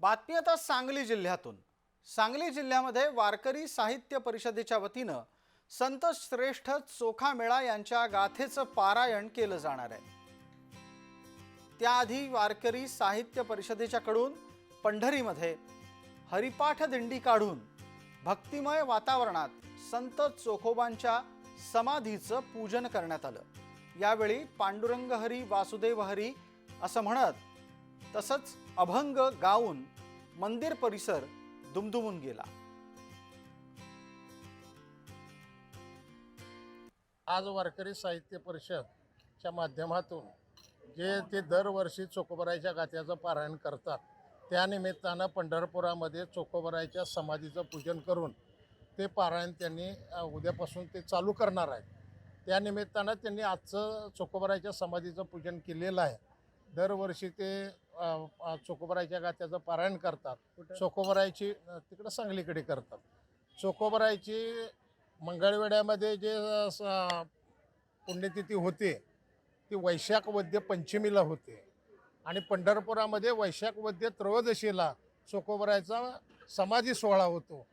बातमी आता सांगली जिल्ह्यातून. सांगली जिल्ह्यामध्ये वारकरी साहित्य परिषदेच्या वतीनं संत श्रेष्ठ चोखामेळा यांच्या गाथेचं पारायण केलं जाणार आहे. त्याआधी वारकरी साहित्य परिषदेच्याकडून पंढरीमध्ये हरिपाठ दिंडी काढून भक्तिमय वातावरणात संत चोखोबांच्या समाधीचं पूजन करण्यात आलं. यावेळी पांडुरंग हरी वासुदेव हरी असं म्हणत तसंच अभंग गाऊन मंदिर परिसर दुमदुमून गेला. आज वारकरी साहित्य परिषदच्या माध्यमातून जे ते दरवर्षी चोकोबरायच्या गाथ्याचं पारायण करतात त्यानिमित्तानं पंढरपुरामध्ये चोकोबरायच्या समाधीचं पूजन करून ते पारायण त्यांनी उद्यापासून ते चालू करणार आहेत. त्यानिमित्तानं त्यांनी आजचं चोकोबरायच्या समाधीचं पूजन केलेलं आहे. दरवर्षी ते चोकोबरायच्या गाथ्याचं पारायण करतात. चोकोबरायची तिकडं सांगलीकडे करतात. चोकोबरायची मंगळवेड्यामध्ये जे पुण्यतिथी होते ती वैशाख वद्य पंचमीला होते. आणि पंढरपुरामध्ये वैशाख वद्य त्रयोदशीला चोकोबरायचा समाधी सोहळा होतो.